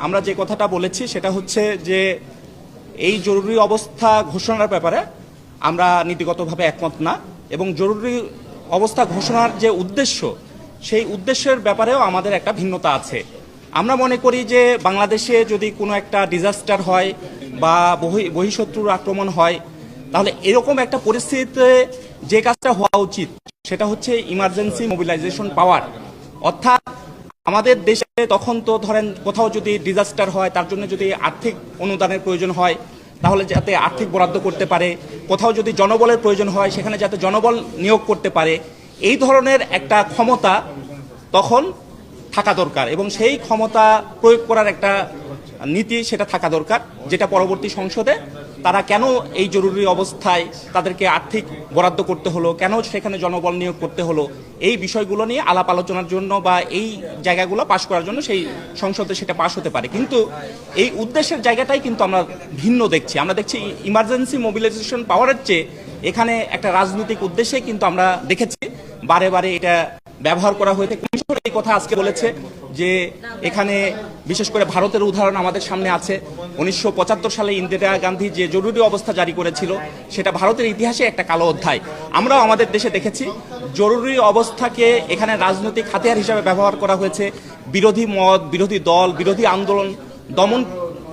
আমরা যে কথাটা বলেছি সেটা হচ্ছে যে এই জরুরি অবস্থা ঘোষণার ব্যাপারে আমরা নীতিগতভাবে একমত না এবং জরুরি অবস্থা ঘোষণার যে উদ্দেশ্য, সেই উদ্দেশ্যের ব্যাপারেও আমাদের একটা ভিন্নতা আছে। আমরা মনে করি যে বাংলাদেশে যদি কোনো একটা ডিজাস্টার হয় বা বহি- বহিঃশত্রুর আক্রমণ হয়, তাহলে এরকম একটা পরিস্থিতিতে যে কাজটা হওয়া উচিত, সেটা হচ্ছে ইমার্জেন্সি মোবিলাইজেশন পাওয়ার অর্থাৎ আমাদের দেশে তখন তো ধরেন কোথাও যদি ডিজাস্টার হয়, তার জন্য যদি আর্থিক অনুদানের প্রয়োজন হয়, তাহলে যাতে আর্থিক বরাদ্দ করতে পারে। কোথাও যদি জনবলের প্রয়োজন হয়, সেখানে যাতে জনবল নিয়োগ করতে পারে। এই ধরনের একটা ক্ষমতা তখন থাকা দরকার এবং সেই ক্ষমতা প্রয়োগ করার একটা নীতি সেটা থাকা দরকার, যেটা পরবর্তী সংসদে তারা কেন এই জরুরি অবস্থায় তাদেরকে আর্থিক বরাদ্দ করতে হলো, কেন সেখানে জনবল নিয়োগ করতে হলো, এই বিষয়গুলো নিয়ে আলাপ আলোচনার জন্য বা এই জায়গাগুলো পাশ করার জন্য সেই সংসদে সেটা পাশ হতে পারে। কিন্তু এই উদ্দেশ্যের জায়গাটাই কিন্তু আমরা ভিন্ন দেখছি। আমরা দেখছি ইমার্জেন্সি মোবিলাইজেশন পাওয়ারের চেয়ে এখানে একটা রাজনৈতিক উদ্দেশ্যে কিন্তু আমরা দেখেছি, বারে বারে এটা ব্যবহার করা হয়েছে। কমিশন এই কথা আজকে বলেছে যে এখানে বিশেষ করে ভারতের উদাহরণ আমাদের সামনে আছে। উনিশশো পঁচাত্তর সালে ইন্দিরা গান্ধী যে জরুরি অবস্থা জারি করেছিল, সেটা ভারতের ইতিহাসে একটা কালো অধ্যায়। আমরাও আমাদের দেশে দেখেছি, জরুরি অবস্থাকে এখানে রাজনৈতিক হাতিয়ার হিসাবে ব্যবহার করা হয়েছে। বিরোধী মত, বিরোধী দল, বিরোধী আন্দোলন দমন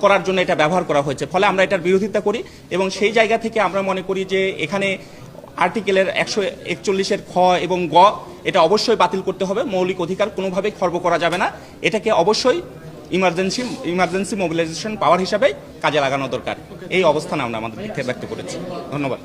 করার জন্য এটা ব্যবহার করা হয়েছে। ফলে আমরা এটার বিরোধিতা করি এবং সেই জায়গা থেকে আমরা মনে করি যে এখানে আর্টিকেলের একশো একচল্লিশের খ এবং গ, এটা অবশ্যই বাতিল করতে হবে। মৌলিক অধিকার কোনোভাবেই খর্ব করা যাবে না। এটাকে অবশ্যই ইমার্জেন্সি ইমার্জেন্সি মোবিলাইজেশন পাওয়ার হিসাবে কাজে লাগানো দরকার। এই অবস্থান আমরা আমাদের ব্যক্ত করেছি। ধন্যবাদ।